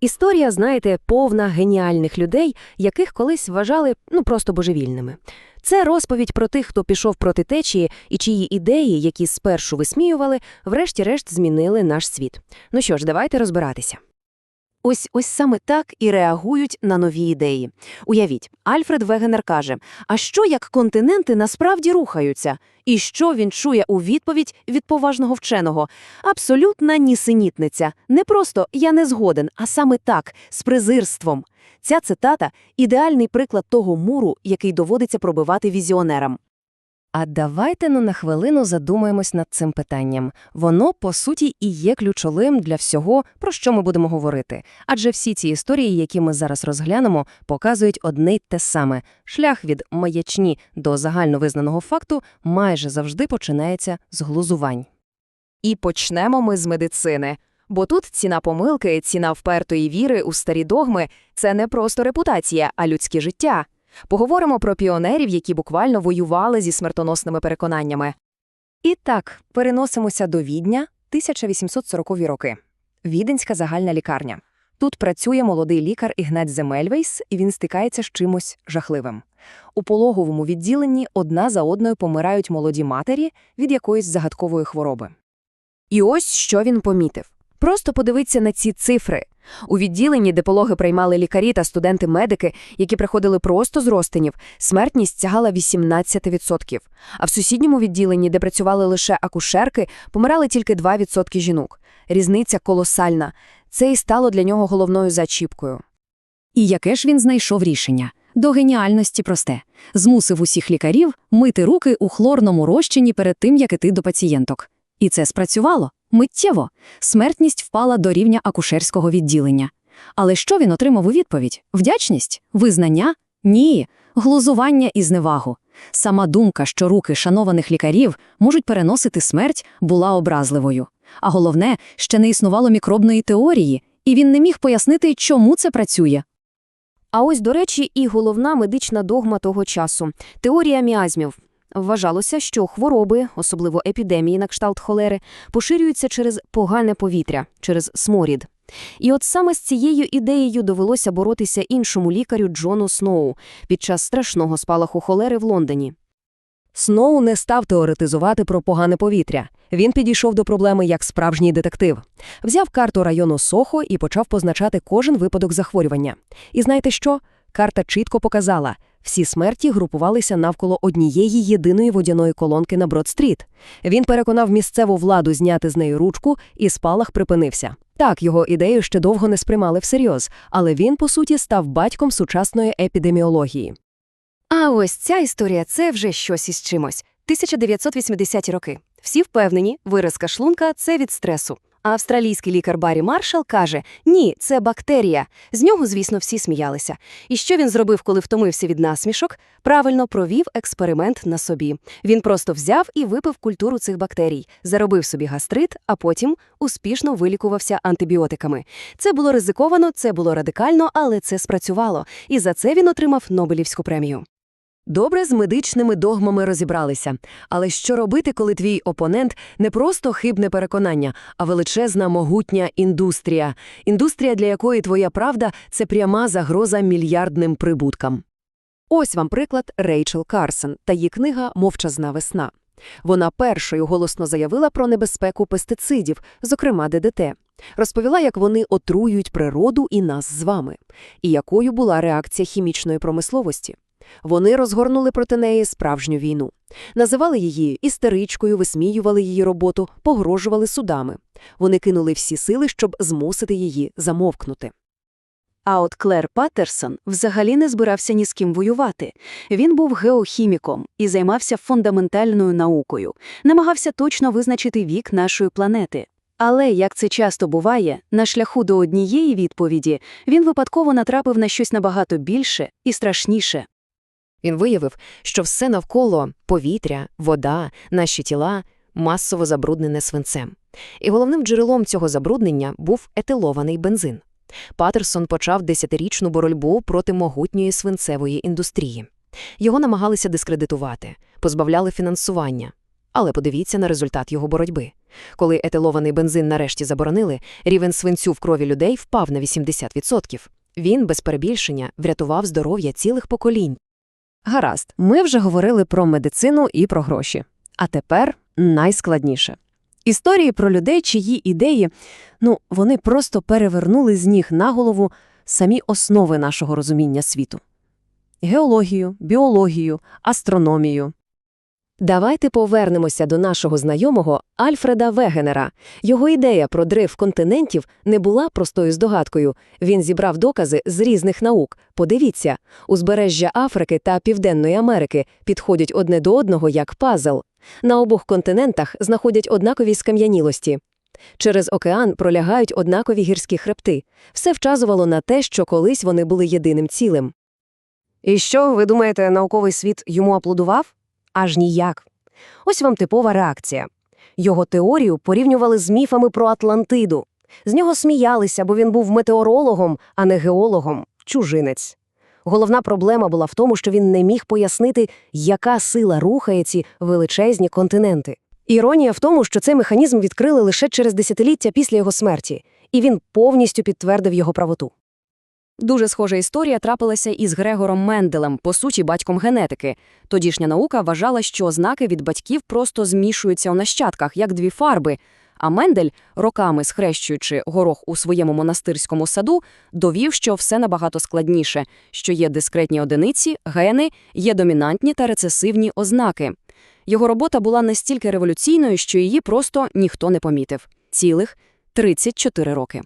Історія, знаєте, повна геніальних людей, яких колись вважали ну просто божевільними. Це розповідь про тих, хто пішов проти течії і чиї ідеї, які спершу висміювали, врешті-решт змінили наш світ. Ну що ж, давайте розбиратися. Ось ось саме так і реагують на нові ідеї. Уявіть, Альфред Вегенер каже: а що як континенти насправді рухаються? І що він чує у відповідь від поважного вченого? Абсолютна нісенітниця. Не просто я не згоден, а саме так, з презирством. Ця цитата ідеальний приклад того муру, який доводиться пробивати візіонерам. А давайте ну на хвилину задумаємось над цим питанням. Воно, по суті, і є ключовим для всього, про що ми будемо говорити. Адже всі ці історії, які ми зараз розглянемо, показують одне й те саме. Шлях від маячні до загальновизнаного факту майже завжди починається з глузувань. І почнемо ми з медицини. Бо тут ціна помилки, ціна впертої віри у старі догми це не просто репутація, а людське життя. Поговоримо про піонерів, які буквально воювали зі смертоносними переконаннями. І так, переносимося до Відня 1840-ві роки. Віденська загальна лікарня. Тут працює молодий лікар Ігнат Земельвейс, і він стикається з чимось жахливим. У пологовому відділенні одна за одною помирають молоді матері від якоїсь загадкової хвороби. І ось що він помітив. Просто подивіться на ці цифри. У відділенні, де пологи приймали лікарі та студенти-медики, які приходили просто з розтинів, смертність сягала 18%. А в сусідньому відділенні, де працювали лише акушерки, помирали тільки 2% жінок. Різниця колосальна. Це і стало для нього головною зачіпкою. І яке ж він знайшов рішення? До геніальності просте. Змусив усіх лікарів мити руки у хлорному розчині перед тим, як іти до пацієнток. І це спрацювало. Миттєво. Смертність впала до рівня акушерського відділення. Але що він отримав у відповідь? Вдячність? Визнання? Ні. Глузування і зневагу. Сама думка, що руки шанованих лікарів можуть переносити смерть, була образливою. А головне, ще не існувало мікробної теорії, і він не міг пояснити, чому це працює. А ось, до речі, і головна медична догма того часу – теорія міазмів. Вважалося, що хвороби, особливо епідемії на кшталт холери, поширюються через погане повітря, через сморід. І от саме з цією ідеєю довелося боротися іншому лікарю Джону Сноу під час страшного спалаху холери в Лондоні. Сноу не став теоретизувати про погане повітря. Він підійшов до проблеми як справжній детектив. Взяв карту району Сохо і почав позначати кожен випадок захворювання. І знаєте що? Карта чітко показала – всі смерті групувалися навколо однієї єдиної водяної колонки на Брод-стріт. Він переконав місцеву владу зняти з неї ручку, і спалах припинився. Так, його ідею ще довго не сприймали всерйоз, але він, по суті, став батьком сучасної епідеміології. А ось ця історія це вже щось із чимось. 1980-ті роки. Всі впевнені, виразка шлунка це від стресу. Австралійський лікар Баррі Маршал каже: ні, це бактерія. З нього, звісно, всі сміялися. І що він зробив, коли втомився від насмішок? Правильно провів експеримент на собі. Він просто взяв і випив культуру цих бактерій, заробив собі гастрит, а потім успішно вилікувався антибіотиками. Це було ризиковано, це було радикально, але це спрацювало. І за це він отримав Нобелівську премію. Добре з медичними догмами розібралися. Але що робити, коли твій опонент не просто хибне переконання, а величезна могутня індустрія, індустрія, для якої твоя правда це пряма загроза мільярдним прибуткам. Ось вам приклад Рейчел Карсон та її книга Мовчазна весна. Вона першою голосно заявила про небезпеку пестицидів, зокрема ДДТ. Розповіла, як вони отруюють природу і нас з вами, і якою була реакція хімічної промисловості. Вони розгорнули проти неї справжню війну. Називали її істеричкою, висміювали її роботу, погрожували судами. Вони кинули всі сили, щоб змусити її замовкнути. А от Клер Паттерсон взагалі не збирався ні з ким воювати. Він був геохіміком і займався фундаментальною наукою, намагався точно визначити вік нашої планети. Але, як це часто буває, на шляху до однієї відповіді він випадково натрапив на щось набагато більше і страшніше. Він виявив, що все навколо повітря, вода, наші тіла масово забруднене свинцем. І головним джерелом цього забруднення був етилований бензин. Патерсон почав десятирічну боротьбу проти могутньої свинцевої індустрії. Його намагалися дискредитувати, позбавляли фінансування. Але подивіться на результат його боротьби. Коли етилований бензин нарешті заборонили, рівень свинцю в крові людей впав на 80%. Він, без перебільшення, врятував здоров'я цілих поколінь. Гаразд, ми вже говорили про медицину і про гроші. А тепер найскладніше. Історії про людей, чиї ідеї, ну, вони просто перевернули з ніг на голову самі основи нашого розуміння світу. Геологію, біологію, астрономію. Давайте повернемося до нашого знайомого Альфреда Вегенера. Його ідея про дрейф континентів не була простою здогадкою. Він зібрав докази з різних наук. Подивіться, узбережжя Африки та Південної Америки підходять одне до одного як пазл. На обох континентах знаходять однакові скам'янілості. Через океан пролягають однакові гірські хребти. Все вказувало на те, що колись вони були єдиним цілим. І що, ви думаєте, науковий світ йому аплодував? Аж ніяк. Ось вам типова реакція. Його теорію порівнювали з міфами про Атлантиду. З нього сміялися, бо він був метеорологом, а не геологом, чужинець. Головна проблема була в тому, що він не міг пояснити, яка сила рухає ці величезні континенти. Іронія в тому, що цей механізм відкрили лише через десятиліття після його смерті, і він повністю підтвердив його правоту. Дуже схожа історія трапилася із Грегором Менделем, по суті, батьком генетики. Тодішня наука вважала, що ознаки від батьків просто змішуються у нащадках, як дві фарби. А Мендель, роками схрещуючи горох у своєму монастирському саду, довів, що все набагато складніше, що є дискретні одиниці, гени, є домінантні та рецесивні ознаки. Його робота була настільки революційною, що її просто ніхто не помітив. Цілих 34 роки.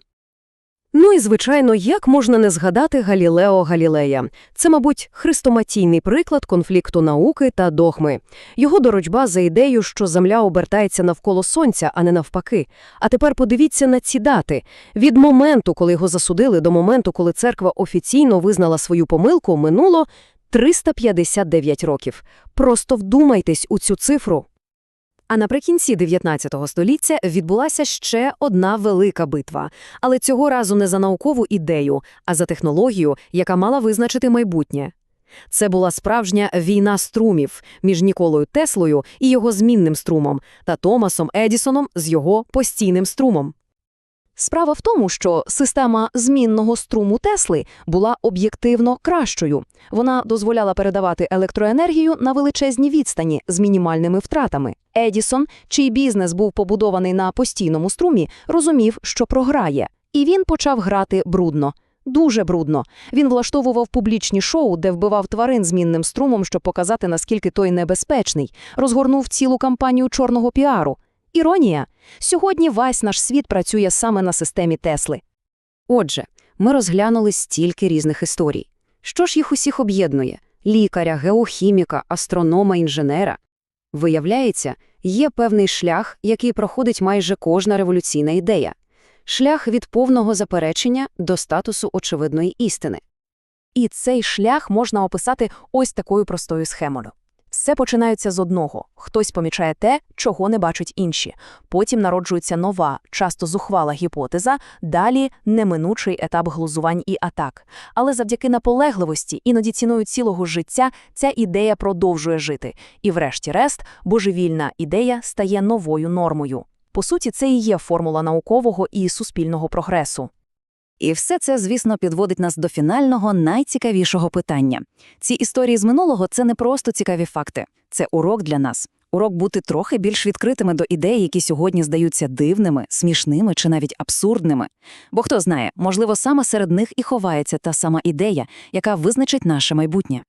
Ну і, звичайно, як можна не згадати Галілео Галілея? Це, мабуть, хрестоматійний приклад конфлікту науки та догми. Його дорожба за ідею, що Земля обертається навколо Сонця, а не навпаки. А тепер подивіться на ці дати. Від моменту, коли його засудили, до моменту, коли церква офіційно визнала свою помилку, минуло 359 років. Просто вдумайтесь у цю цифру. А наприкінці 19 століття відбулася ще одна велика битва, але цього разу не за наукову ідею, а за технологію, яка мала визначити майбутнє. Це була справжня війна струмів між Ніколою Теслою і його змінним струмом та Томасом Едісоном з його постійним струмом. Справа в тому, що система змінного струму Тесли була об'єктивно кращою. Вона дозволяла передавати електроенергію на величезні відстані з мінімальними втратами. Едісон, чий бізнес був побудований на постійному струмі, розумів, що програє. І він почав грати брудно. Дуже брудно. Він влаштовував публічні шоу, де вбивав тварин змінним струмом, щоб показати, наскільки той небезпечний, розгорнув цілу кампанію чорного піару. Іронія. Сьогодні весь наш світ працює саме на системі Тесли. Отже, ми розглянули стільки різних історій. Що ж їх усіх об'єднує? Лікаря, геохіміка, астронома, інженера? Виявляється, є певний шлях, який проходить майже кожна революційна ідея. Шлях від повного заперечення до статусу очевидної істини. І цей шлях можна описати ось такою простою схемою. Все починається з одного. Хтось помічає те, чого не бачать інші. Потім народжується нова, часто зухвала гіпотеза, далі неминучий етап глузувань і атак. Але завдяки наполегливості, іноді ціною цілого життя, ця ідея продовжує жити. І врешті-решт, божевільна ідея стає новою нормою. По суті, це і є формула наукового і суспільного прогресу. І все це, звісно, підводить нас до фінального, найцікавішого питання. Ці історії з минулого – це не просто цікаві факти. Це урок для нас. Урок бути трохи більш відкритими до ідей, які сьогодні здаються дивними, смішними чи навіть абсурдними. Бо хто знає, можливо, саме серед них і ховається та сама ідея, яка визначить наше майбутнє.